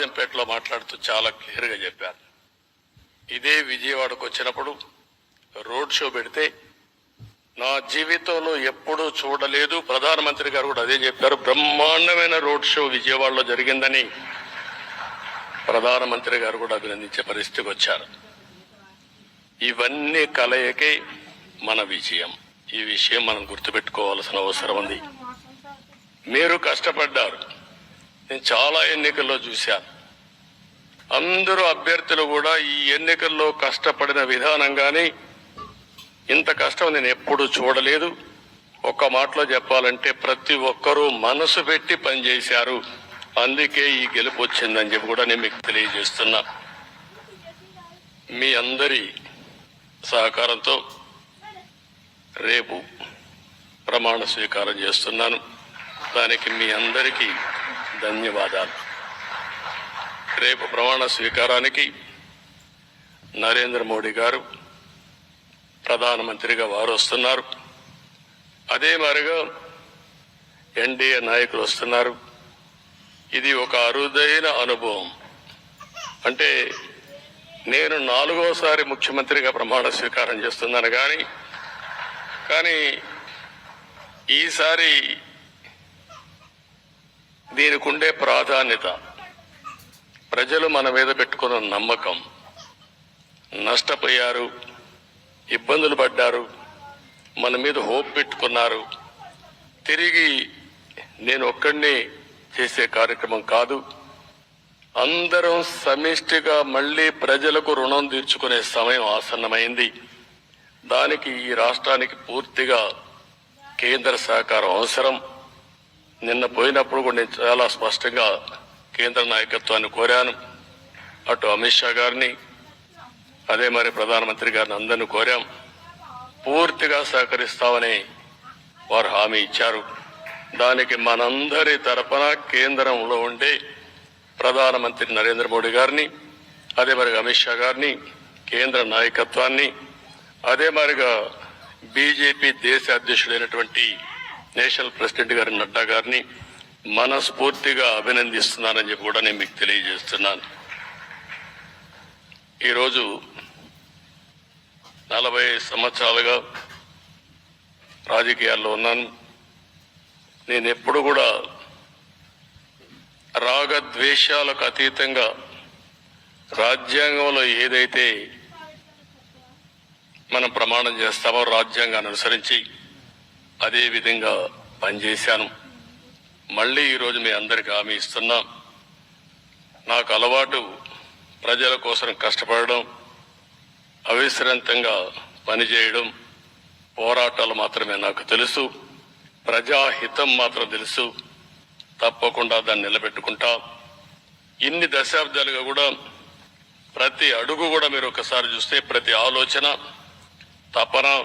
రాజంపేటలో మాట్లాడుతూ చాలా క్లియర్గా చెప్పారు. ఇదే విజయవాడకు వచ్చినప్పుడు రోడ్ షో పెడితే నా జీవితంలో ఎప్పుడూ చూడలేదు. ప్రధానమంత్రి గారు కూడా అదే చెప్పారు. బ్రహ్మాండమైన రోడ్ షో విజయవాడలో జరిగిందని ప్రధానమంత్రి గారు కూడా అభినందించే పరిస్థితికి వచ్చారు. ఇవన్నీ కలయికే మన విజయం. ఈ విషయం మనం గుర్తుపెట్టుకోవాల్సిన అవసరం ఉంది. మీరు కష్టపడ్డారు. నేను చాలా ఎన్నికల్లో చూశాను. అందరూ అభ్యర్థులు కూడా ఈ ఎన్నికల్లో కష్టపడిన విధానం కానీ ఇంత కష్టం నేను ఎప్పుడూ చూడలేదు. ఒక్క మాటలో చెప్పాలంటే ప్రతి ఒక్కరూ మనసు పెట్టి పనిచేశారు. అందుకే ఈ గెలుపు వచ్చిందని చెప్పి కూడా నేను మీకు తెలియజేస్తున్నా. మీ అందరి సహకారంతో రేపు ప్రమాణ స్వీకారం చేస్తున్నాను. దానికి మీ అందరికీ ధన్యవాదాలు. రేపు ప్రమాణ స్వీకారానికి నరేంద్ర మోడీ గారు ప్రధానమంత్రిగా వారు వస్తున్నారు అదే మరిగా ఎన్డీఏ నాయకులు వస్తున్నారు. ఇది ఒక అరుదైన అనుభవం. అంటే నేను నాలుగోసారి ముఖ్యమంత్రిగా ప్రమాణ స్వీకారం చేస్తున్నాను కానీ కానీ ఈసారి దీనికి ఉండే ప్రాధాన్యత. ప్రజలు మన మీద పెట్టుకున్న నమ్మకం. నష్టపోయారు. ఇబ్బందులు పడ్డారు. మన మీద హోప్ పెట్టుకున్నారు. తిరిగి నేను ఒక్కడిని చేసే కార్యక్రమం కాదు. అందరం సమిష్టిగా మళ్ళీ ప్రజలకు రుణం తీర్చుకునే సమయం ఆసన్నమైంది. దానికి ఈ రాష్ట్రానికి పూర్తిగా కేంద్ర సహకారం అవసరం. నిన్న పోయినప్పుడు కూడా నేను చాలా స్పష్టంగా కేంద్ర నాయకత్వాన్ని కోరాను. అటు అమిత్ షా గారిని అదే మరి ప్రధానమంత్రి గారిని అందరిని కోరాం. పూర్తిగా సహకరిస్తామని వారు హామీ ఇచ్చారు. దానికి మనందరి తరపున కేంద్రంలో ఉండే ప్రధానమంత్రి నరేంద్ర మోడీ గారిని అదే మరి అమిత్ షా గారిని కేంద్ర నాయకత్వాన్ని అదే మరిగా బీజేపీ దేశ అధ్యక్షుడైనటువంటి నేషనల్ ప్రెసిడెంట్ గారి నడ్డా గారిని మనస్ఫూర్తిగా అభినందిస్తున్నానని చెప్పి కూడా నేను మీకు తెలియజేస్తున్నాను. ఈరోజు నలభై సంవత్సరాలుగా రాజకీయాల్లో ఉన్నాను. నేను ఎప్పుడు కూడా రాగద్వేషాలకు అతీతంగా రాజ్యాంగంలో ఏదైతే మనం ప్రమాణం చేస్తామో రాజ్యాంగాన్ని అనుసరించి అదే విధంగా పనిచేశాను. మళ్ళీ ఈరోజు మీ అందరికి హామీ ఇస్తున్నాం. నాకు అలవాటు ప్రజల కోసం కష్టపడడం అవిశ్రాంతంగా పనిచేయడం పోరాటాలు మాత్రమే నాకు తెలుసు. ప్రజాహితం మాత్రం తెలుసు. తప్పకుండా దాన్ని నిలబెట్టుకుంటా. ఇన్ని దశాబ్దాలుగా కూడా ప్రతి అడుగు కూడా మీరు ఒకసారి చూస్తే ప్రతి ఆలోచన తపన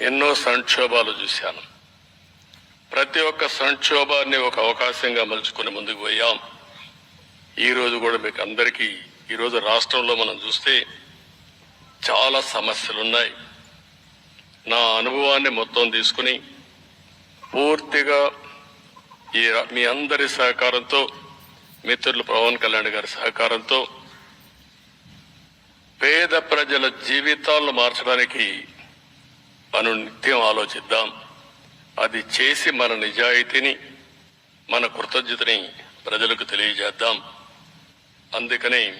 ఎన్నో సంక్షోభాలు చూశాను. ప్రతి ఒక్క సంక్షోభాన్ని ఒక అవకాశంగా మలుచుకుని ముందుకు పోయాం. ఈ రోజు కూడా మీకు అందరికీ ఈరోజు రాష్ట్రంలో మనం చూస్తే చాలా సమస్యలు ఉన్నాయి నా అనుభవాన్ని మొత్తం తీసుకుని పూర్తిగా ఈ మీ అందరి సహకారంతో మిత్రులు పవన్ కళ్యాణ్ గారి సహకారంతో పేద ప్రజల జీవితాలను మార్చడానికి మనం నిత్యం ఆలోచిద్దాం. అది చేసి మన నిజాయితీని మన కృతజ్ఞతని ప్రజలకు తెలియజేద్దాం. అందుకని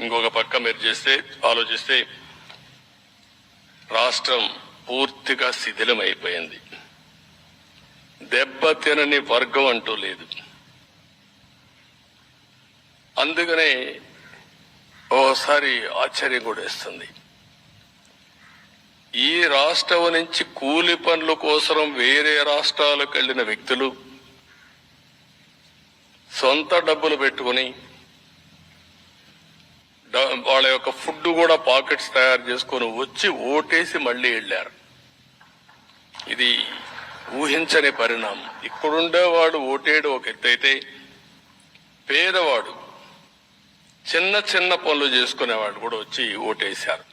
ఇంకొక పక్క మీరు చేస్తే ఆలోచిస్తే రాష్ట్రం పూర్తిగా శిథిలమైపోయింది. దెబ్బతినని వర్గం అంటూ లేదు. అందుకనే ఓసారి ఆశ్చర్యం కూడా ఇస్తుంది ఈ రాష్ట్రం నుంచి కూలి పనుల కోసం వేరే రాష్ట్రాలకు వెళ్ళిన వ్యక్తులు సొంత డబ్బులు పెట్టుకుని వాళ్ళ యొక్క ఫుడ్ కూడా పాకెట్స్ తయారు చేసుకొని వచ్చి ఓటేసి మళ్ళీ వెళ్ళారు. ఇది ఊహించని పరిణామం. ఇక్కడుండేవాడు ఓటేడు ఒక ఎత్తైతే పేదవాడు చిన్న చిన్న పనులు చేసుకునేవాడు కూడా వచ్చి ఓటేశారు.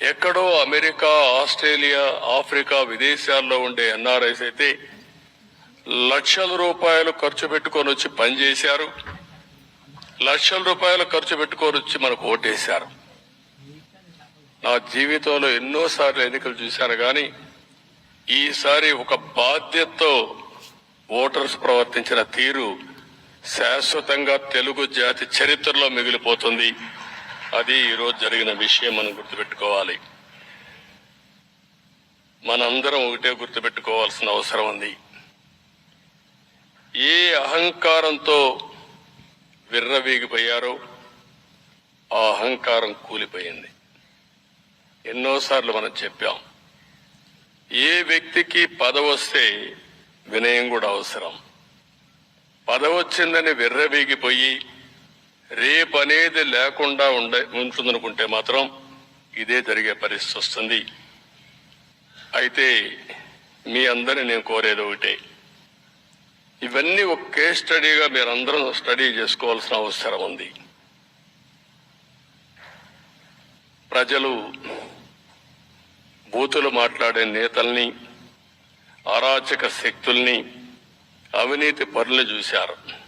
ఎక్కడో అమెరికా ఆస్ట్రేలియా ఆఫ్రికా విదేశాల్లో ఉండే ఎన్ఆర్ఐస్ అయితే లక్షల రూపాయలు ఖర్చు పెట్టుకొని వచ్చి పనిచేశారు లక్షల రూపాయలు ఖర్చు పెట్టుకొని వచ్చి మనకు ఓటేశారు. నా జీవితంలో ఎన్నోసార్లు ఎన్నికలు చూశాను కానీ ఈసారి ఒక బాధ్యతతో ఓటర్స్ ప్రవర్తించిన తీరు శాశ్వతంగా తెలుగు జాతి చరిత్రలో మిగిలిపోతుంది. అది ఈరోజు జరిగిన విషయం మనం గుర్తుపెట్టుకోవాలి. మనందరం ఒకటే గుర్తుపెట్టుకోవాల్సిన అవసరం ఉంది. ఏ అహంకారంతో విర్రవీగిపోయారో ఆ అహంకారం కూలిపోయింది. ఎన్నోసార్లు మనం చెప్పాం ఏ వ్యక్తికి పదవి వస్తే వినయం కూడా అవసరం. పదవి వచ్చిందని రేపు రేపనేది లేకుండా ఉండే ఉంటుందనుకుంటే మాత్రం ఇదే జరిగే పరిస్థితి వస్తుంది. అయితే మీ అందరిని నేను కోరేది ఒకటే. ఇవన్నీ ఒక కేస్ స్టడీగా మీరందరం స్టడీ చేసుకోవాల్సిన అవసరం ఉంది. ప్రజలు బూతులు మాట్లాడే నేతల్ని అరాచక శక్తుల్ని అవినీతి పనులు చూశారు.